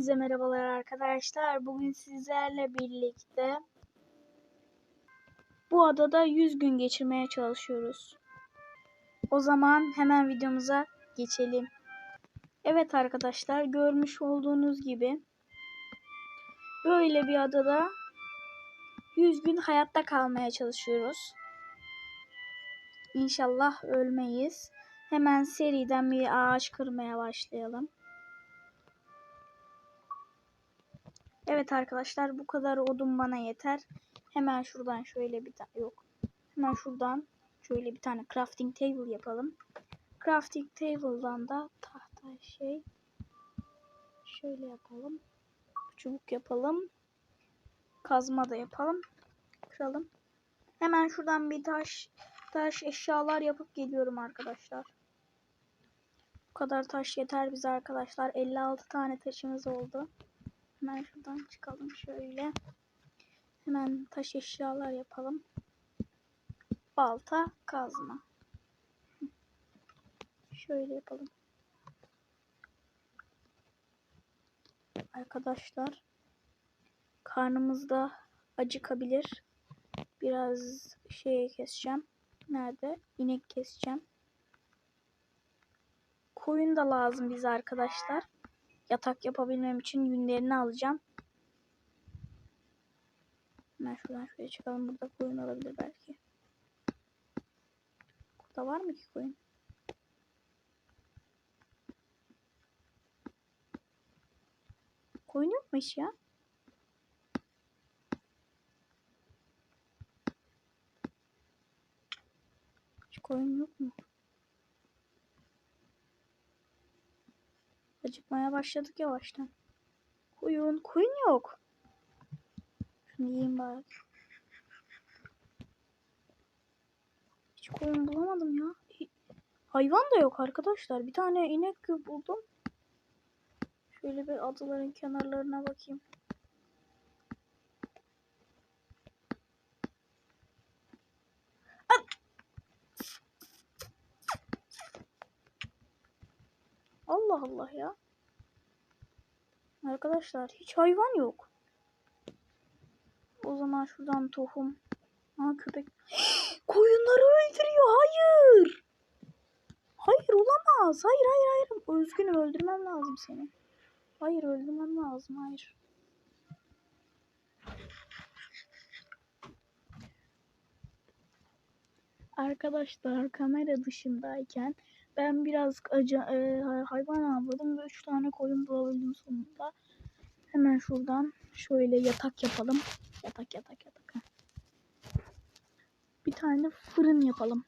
Hepinize merhabalar arkadaşlar. Bugün sizlerle birlikte bu adada 100 gün geçirmeye çalışıyoruz. O zaman hemen videomuza geçelim. Evet arkadaşlar görmüş olduğunuz gibi böyle bir adada 100 gün hayatta kalmaya çalışıyoruz. İnşallah ölmeyiz. Hemen seriden bir ağaç kırmaya başlayalım. Evet arkadaşlar bu kadar odun bana yeter. Hemen şuradan şöyle bir tane yok. Hemen şuradan şöyle bir tane crafting table yapalım. Crafting table'dan da tahta şey şöyle yapalım. Çubuk yapalım. Kazma da yapalım. Kıralım. Hemen şuradan bir taş taş eşyalar yapıp geliyorum arkadaşlar. Bu kadar taş yeter bize arkadaşlar. 56 tane taşımız oldu. Hemen şuradan çıkalım şöyle. Hemen taş eşyalar yapalım. Balta, kazma. Şöyle yapalım. Arkadaşlar karnımızda acıkabilir. Biraz şey keseceğim. Nerede? İnek keseceğim. Koyun da lazım bize arkadaşlar yatak yapabilmem için yünlerini alacağım. Hemen şuradan şuraya çıkalım. Burada koyun olabilir belki. Burada var mı ki koyun? Koyun yok mu hiç ya? Hiç koyun yok mu? Acıkmaya başladık yavaştan. Koyun, koyun yok. Şunu yiyeyim bari. Hiç koyun bulamadım ya. Hayvan da yok arkadaşlar. Bir tane inek buldum. Şöyle bir adaların kenarlarına bakayım. Allah Allah ya. Arkadaşlar hiç hayvan yok. O zaman şuradan tohum. Aa köpek. Koyunları öldürüyor. Hayır. Hayır olamaz. Hayır hayır hayır. Özgünüm öldürmem lazım seni. Hayır öldürmem lazım. Hayır. Arkadaşlar kamera dışındayken ben biraz acı, e, hayvan avladım ve 3 tane koyun bulabildim sonunda. Hemen şuradan şöyle yatak yapalım. Yatak yatak yatak. Bir tane fırın yapalım.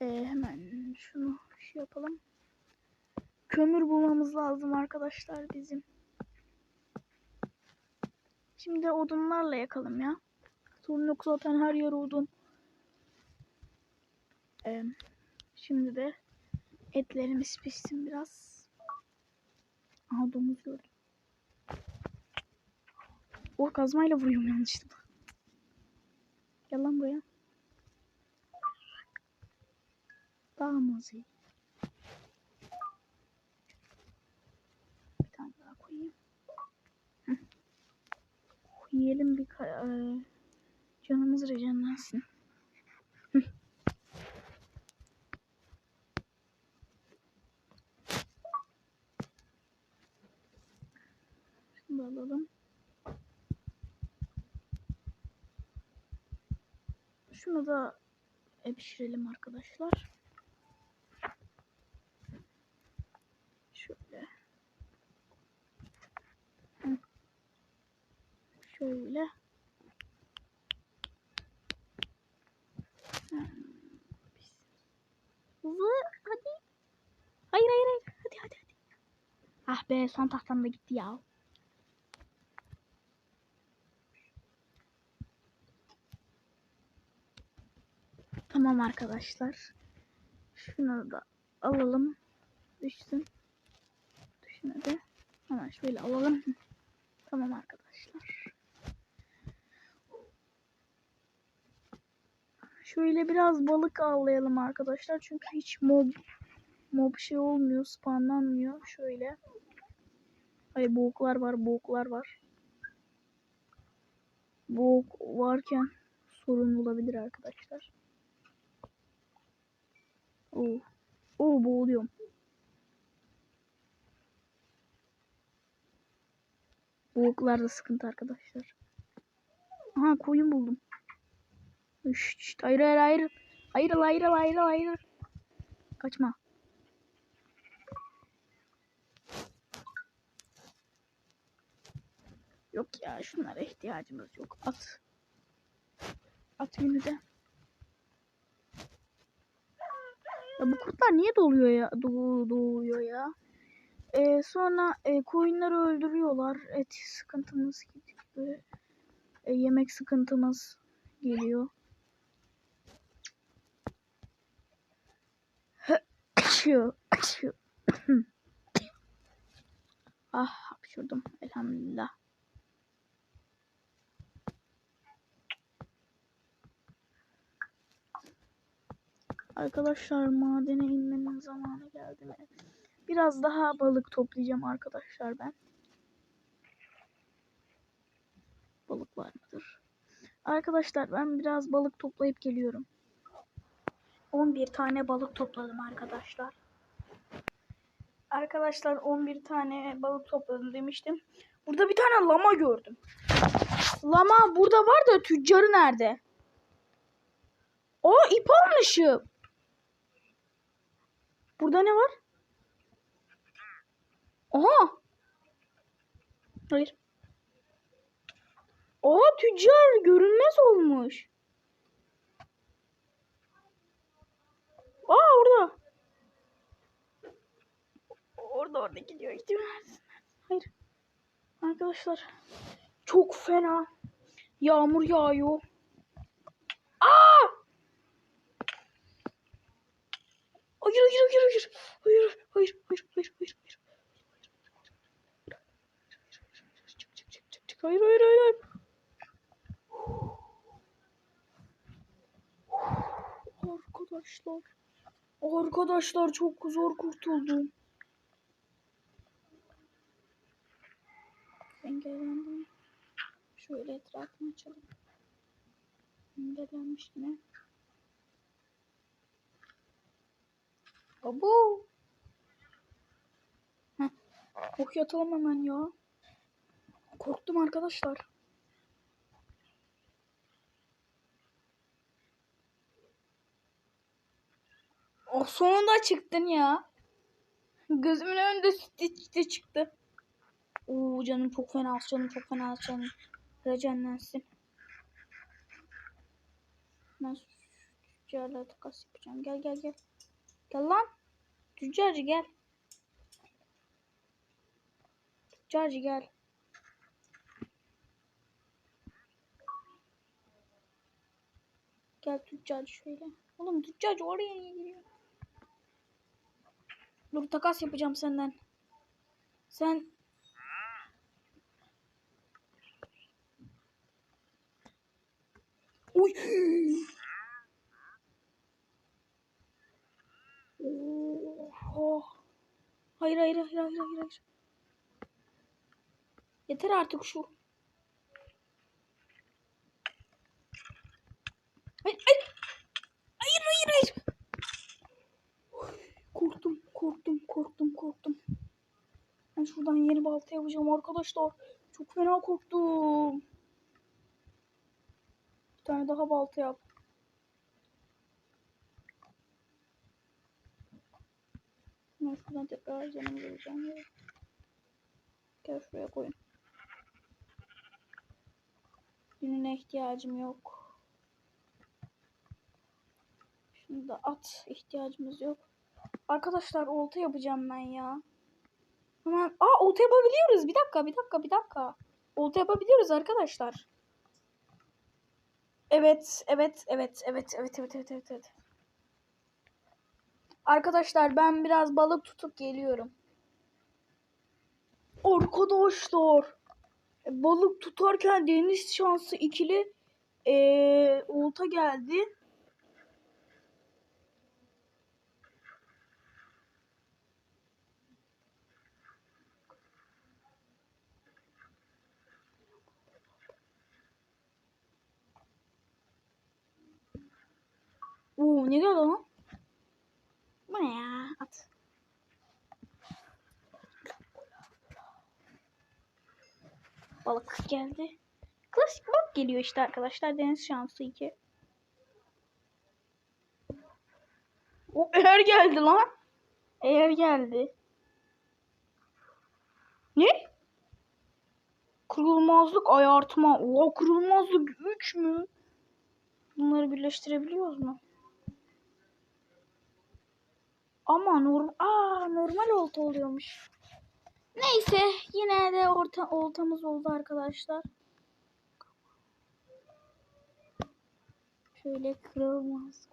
E, hemen şunu şey yapalım. Kömür bulmamız lazım arkadaşlar bizim. Şimdi odunlarla yakalım ya. Sorun yok zaten her yer odun. Ee, şimdi de etlerimiz pişsin biraz. Aha domuz gördüm. O kazmayla vuruyorum yanlışlıkla. Gel lan buraya. Daha mızı. Bir tane daha koyayım. Hı. Yiyelim bir canımız rejenlensin. Şunu da alalım. Şunu da e, pişirelim arkadaşlar. Şöyle. Şöyle. Hızlı. Hayır hayır hayır. Hadi hadi hadi. Ah be son tahtam da gitti ya. Tamam arkadaşlar. Şunu da alalım. Düşsün. Düşün hadi. Hemen şöyle alalım. Tamam arkadaşlar. Şöyle biraz balık avlayalım arkadaşlar. Çünkü hiç mob mob şey olmuyor, spawnlanmıyor. Şöyle. Hayır boğuklar var, boğuklar var. Boğuk varken sorun olabilir arkadaşlar. Oo. Oo boğuluyorum. Boğuklar da sıkıntı arkadaşlar. Aha koyun buldum. Şşt, şşt, hayır hayır hayır. Hayır hayır hayır hayır. Kaçma. Yok ya şunlara ihtiyacımız yok. At. At yünü de. Ya bu kurtlar niye doluyor ya? Doğu, doğuyor ya. Ee, sonra e, koyunları öldürüyorlar. Et sıkıntımız gidiyor. E, yemek sıkıntımız geliyor. Açıyor. Açıyor. ah hapşurdum. Elhamdülillah. Arkadaşlar madene inmenin zamanı geldi mi? Biraz daha balık toplayacağım arkadaşlar ben. Balık var mıdır? Arkadaşlar ben biraz balık toplayıp geliyorum. 11 tane balık topladım arkadaşlar. Arkadaşlar 11 tane balık topladım demiştim. Burada bir tane lama gördüm. Lama burada var da tüccarı nerede? O ip almışım. Burada ne var? Aha. Hayır. Aa tüccar görünmez olmuş. Aa orada. Orada orada gidiyor gidiyor. Hayır. Arkadaşlar çok fena yağmur yağıyor. Aa! Hayır hayır hayır hayır. Hayır hayır hayır hayır hayır hayır. Hayır. hayır. Arkadaşlar. Arkadaşlar çok zor kurtuldum. Engellendim. Şöyle etrafını açalım. Engellenmiş yine. Abo. Heh. Ok yatalım hemen ya. Korktum arkadaşlar. Oh sonunda çıktın ya. Gözümün önünde Stitch çıktı. Oo canım çok fena canım çok fena canım. Recenlensin. Ben tüccarla takas yapacağım. Gel gel gel. Gel lan. Tüccarcı gel. Tüccarcı gel. Gel tüccarcı şöyle. Oğlum tüccarcı oraya niye giriyor? Dur takas yapacağım senden. Sen Uy. Oh. Hayır hayır hayır hayır hayır. hayır. Yeter artık şu. Hayır hayır. Hayır hayır hayır. Korktum korktum korktum korktum. Ben şuradan yeni balta yapacağım arkadaşlar. Çok fena korktum. Bir tane daha balta yap. Ben tekrar canımı bulacağım. Gel şuraya koyun. Gününe ihtiyacım yok. Şunu da at. ihtiyacımız yok. Arkadaşlar olta yapacağım ben ya. Hemen. Aa olta yapabiliyoruz. Bir dakika bir dakika bir dakika. Olta yapabiliyoruz arkadaşlar. Evet, evet, evet, evet, evet, evet, evet, evet. Arkadaşlar ben biraz balık tutup geliyorum. Arkadaşlar balık tutarken deniz şansı ikili ee, olta geldi. Oo ne geldi lan? Ne ya? At. Balık geldi. Klasik balık geliyor işte arkadaşlar. Deniz şansı 2. O eğer geldi lan. Eğer geldi. Ne? Kırılmazlık ayartma. Oha kırılmazlık 3 mü? Bunları birleştirebiliyoruz mu? Ama norm Aa, normal olta oluyormuş. Neyse yine de orta oltamız oldu arkadaşlar. Şöyle kırılmaz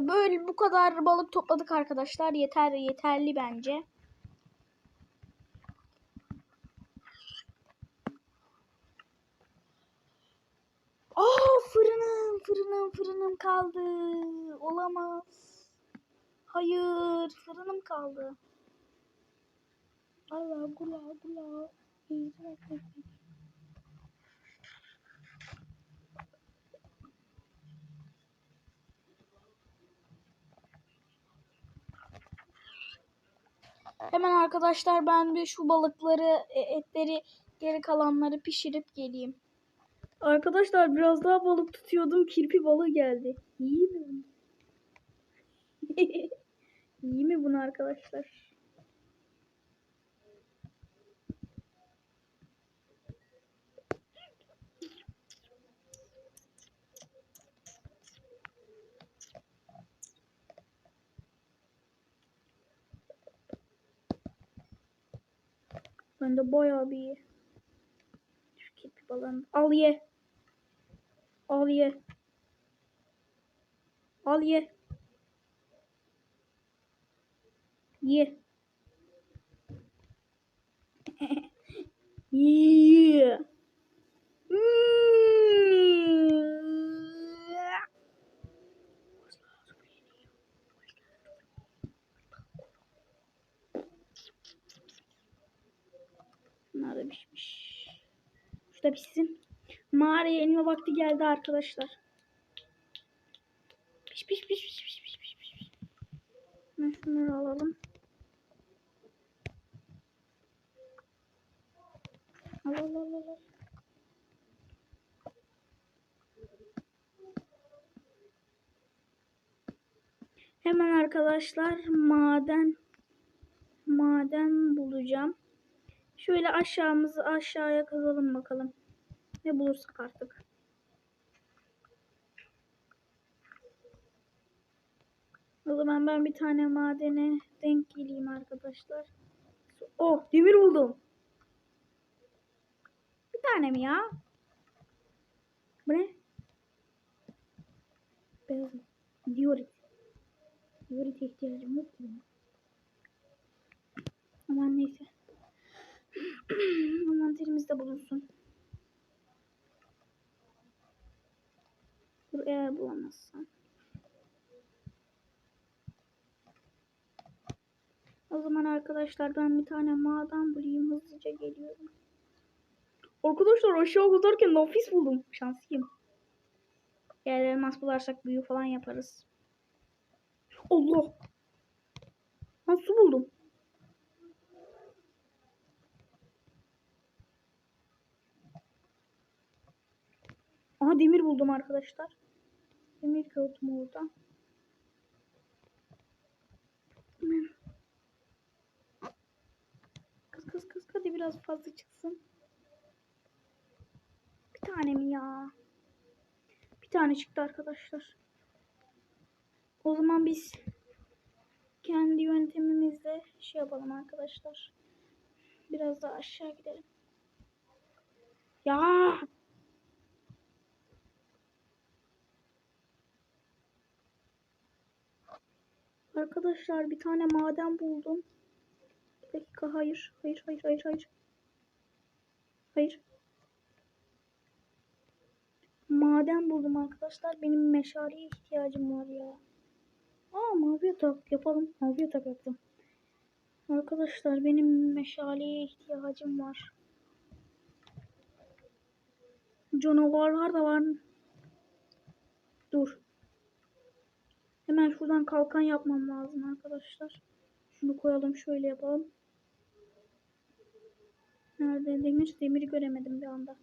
Böyle bu kadar balık topladık arkadaşlar. Yeter yeterli bence. Aa fırınım fırınım fırınım kaldı. Olamaz. Hayır fırınım kaldı. Allah gula gula. Hemen arkadaşlar ben bir şu balıkları, e, etleri, geri kalanları pişirip geleyim. Arkadaşlar biraz daha balık tutuyordum. Kirpi balığı geldi. İyi mi? İyi mi bunu arkadaşlar? Ben de bayağı bir kirpi balığını al ye. Al ye. Al ye. Ye. Ye. Bunlar da pişmiş. Şu da pişsin. İnme vakti geldi arkadaşlar. Piş piş piş piş piş piş piş piş. Hemen Şunları alalım. Al al al al. al. Hemen arkadaşlar maden maden bulacağım. Şöyle aşağımızı aşağıya kazalım bakalım. Ne bulursak artık. O zaman ben bir tane madene denk geleyim arkadaşlar. Oh demir buldum. Bir tane mi ya? Bu ne? Beyaz. Diorit. Diorit'e ihtiyacım yok ki. Aman neyse. Envanterimizde bulunsun. Dur eğer O zaman arkadaşlar ben bir tane maden bulayım. Hızlıca geliyorum. Arkadaşlar aşağı kazarken nafis buldum. Şanslıyım. Eğer elmas bularsak büyü falan yaparız. Allah. Ben su buldum. Aha demir buldum arkadaşlar. Demir gördüm orada. Hemen. Kız kız hadi biraz fazla çıksın. Bir tane mi ya? Bir tane çıktı arkadaşlar. O zaman biz kendi yöntemimizle şey yapalım arkadaşlar. Biraz daha aşağı gidelim. Ya Arkadaşlar bir tane maden buldum. Dakika hayır. Hayır hayır hayır hayır. Hayır. Maden buldum arkadaşlar. Benim meşaleye ihtiyacım var ya. Aa mavi yatak yapalım. Mavi yatak yaptım. Arkadaşlar benim meşaleye ihtiyacım var. Canavarlar da var. Dur. Hemen şuradan kalkan yapmam lazım arkadaşlar. Şunu koyalım şöyle yapalım. Nerede demir? Demiri göremedim bir anda.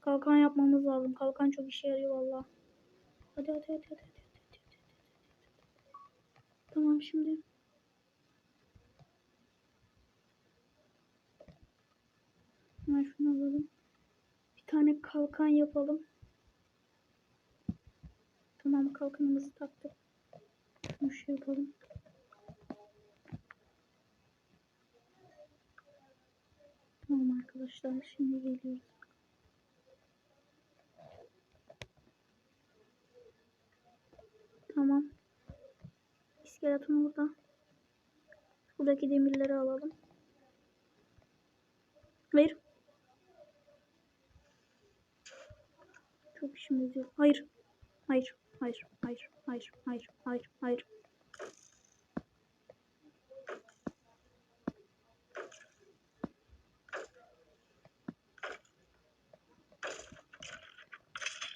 Kalkan yapmamız lazım. Kalkan çok işe yarıyor valla. Hadi hadi hadi hadi. hadi. Tamam şimdi. Hemen şunu alalım. Bir tane kalkan yapalım. Tamam kalkanımızı taktık. Şunu şey yapalım. Tamam arkadaşlar şimdi geliyoruz. Tamam. İskeleton burada. Buradaki demirleri alalım. Hayır. Çok işimiz yok. Hayır. Hayır. Hayır. Hayır. Hayır. Hayır. Hayır. Hayır.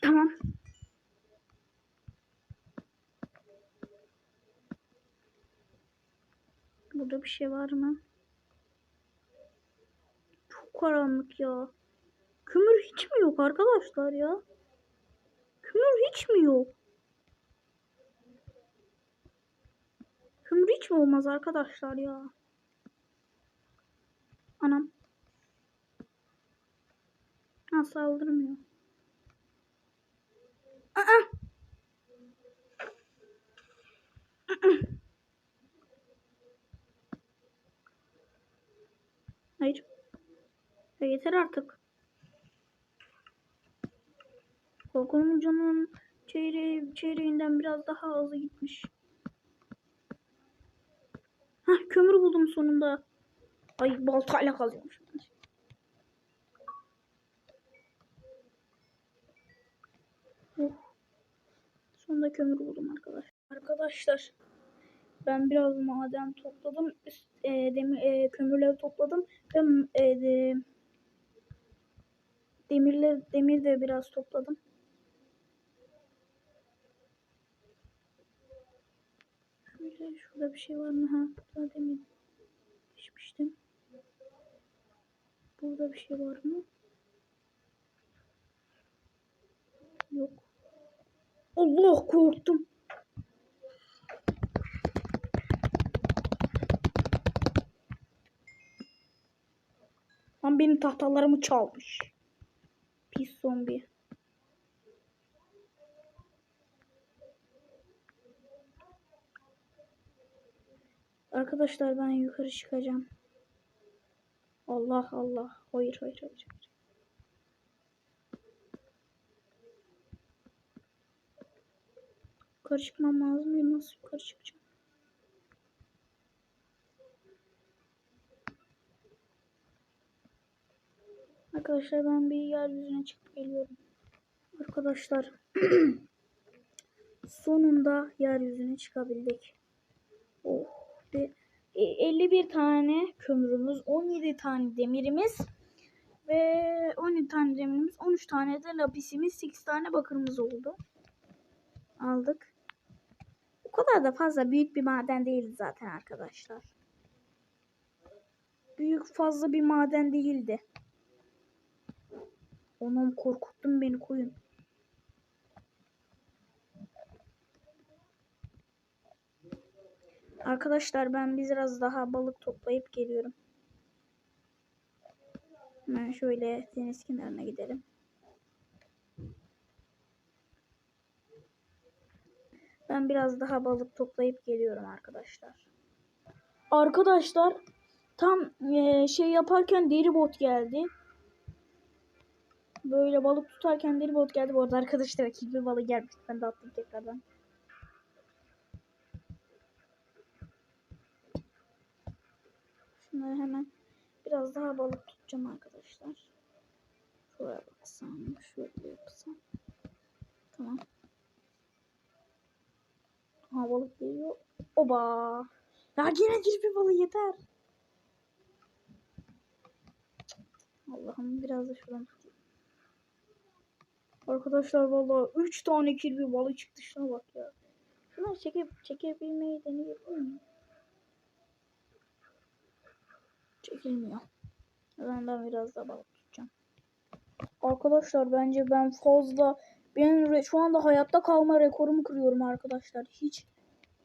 Tamam. Burada bir şey var mı? Çok karanlık ya. Kömür hiç mi yok arkadaşlar ya? Kömür hiç mi yok? Kömür hiç mi olmaz arkadaşlar ya? Anam. Ha saldırmıyor. Aa! Hayır. Ya yeter artık. Korkunun canının çeyreği, çeyreğinden biraz daha hızlı gitmiş. Hah kömür buldum sonunda. Ay baltayla kazıyormuş. Sonunda kömür buldum arkadaşlar. Arkadaşlar ben biraz maden topladım. Üst, e, demir, e, kömürleri topladım ve e, de, demirler demir de biraz topladım. Şöyle şurada bir şey var mı? Ha, burada demir pişmiştim. Burada bir şey var mı? Yok. Allah korktum. Benim tahtalarımı çalmış. Pis zombi. Arkadaşlar ben yukarı çıkacağım. Allah Allah. Hayır hayır hayır. Yukarı çıkmam lazım. Nasıl yukarı çıkacağım? Arkadaşlar ben bir yeryüzüne çıkıp geliyorum. Arkadaşlar sonunda yeryüzüne çıkabildik. Oh. Ve e, 51 tane kömürümüz, 17 tane demirimiz ve 17 tane demirimiz, 13 tane de lapisimiz, 8 tane bakırımız oldu. Aldık. O kadar da fazla büyük bir maden değildi zaten arkadaşlar. Büyük fazla bir maden değildi. Onum korkuttun beni koyun. Arkadaşlar ben biraz daha balık toplayıp geliyorum. Hemen şöyle deniz kenarına gidelim. Ben biraz daha balık toplayıp geliyorum arkadaşlar. Arkadaşlar tam e, şey yaparken deri bot geldi. Böyle balık tutarken deri bot geldi. Bu arada arkadaşlar kirpi balığı gelmişti. Ben de attım tekrardan. Şunları hemen biraz daha balık tutacağım arkadaşlar. Şuraya baksam, şöyle yapsam. Tamam. Ha balık geliyor. Oba. Ya yine kirpi balığı yeter. Allah'ım biraz da şuradan. Arkadaşlar vallahi 3 tane kirpi balığı çıktı şuna bak ya. Şuna çekip çekebilmeyi deneyebilir miyim? Çekilmiyor. Ben, ben biraz daha balık tutacağım. Arkadaşlar bence ben fazla ben şu anda hayatta kalma rekorumu kırıyorum arkadaşlar. Hiç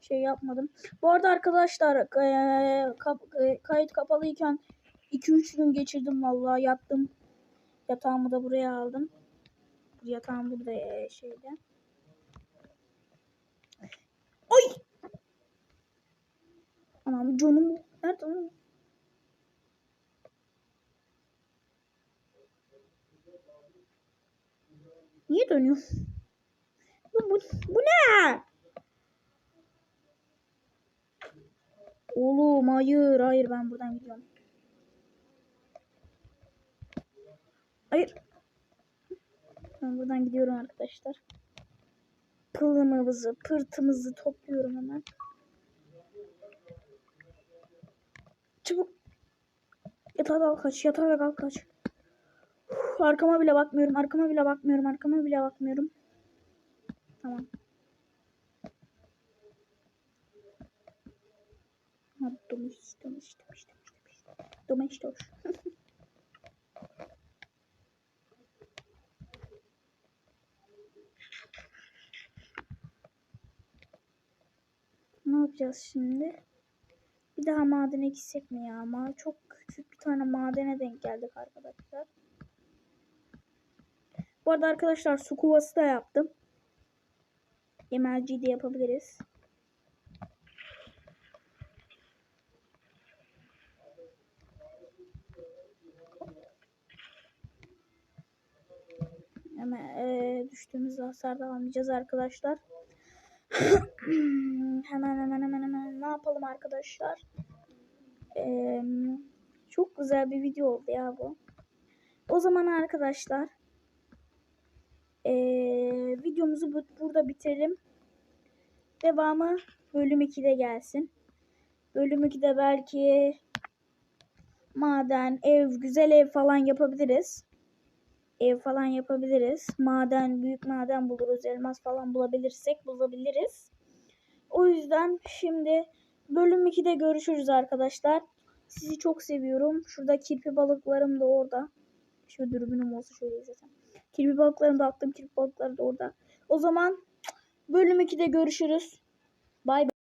şey yapmadım. Bu arada arkadaşlar eee, kap- eee, kayıt kapalıyken 2-3 gün geçirdim vallahi yattım. Yatağımı da buraya aldım. Yatağım burada eee, şeyde. Ay! Anam canım nerede lan? Niye dönüyor? Bu, bu, bu ne? Oğlum hayır hayır ben buradan gidiyorum. Hayır. Ben buradan gidiyorum arkadaşlar. Pılımızı, pırtımızı topluyorum hemen. Çabuk. Yatağa dal kaç, yatağa dal kaç. Uf, arkama bile bakmıyorum, arkama bile bakmıyorum, arkama bile bakmıyorum. Tamam. Ha, domuş, domuş, domuş, domuş, domuş. Domuş, yapacağız şimdi? Bir daha madene gitsek mi ya? Ama çok küçük bir tane madene denk geldik arkadaşlar. Bu arada arkadaşlar su kuvası da yaptım. MLG de yapabiliriz. Hemen eee düştüğümüz hasarda almayacağız arkadaşlar. Hemen hemen hemen hemen ne yapalım arkadaşlar? Eee, çok güzel bir video oldu ya bu. O zaman arkadaşlar eee, videomuzu bu- burada bitirelim. Devamı bölüm 2'de gelsin. Bölüm 2'de belki maden, ev, güzel ev falan yapabiliriz. Ev falan yapabiliriz. Maden, büyük maden buluruz. Elmas falan bulabilirsek bulabiliriz. O yüzden şimdi bölüm 2'de görüşürüz arkadaşlar. Sizi çok seviyorum. Şurada kirpi balıklarım da orada. Şu dürbünüm olsa şöyle izlesem. Kirpi balıklarım da attım. Kirpi balıkları da orada. O zaman bölüm 2'de görüşürüz. Bay bay.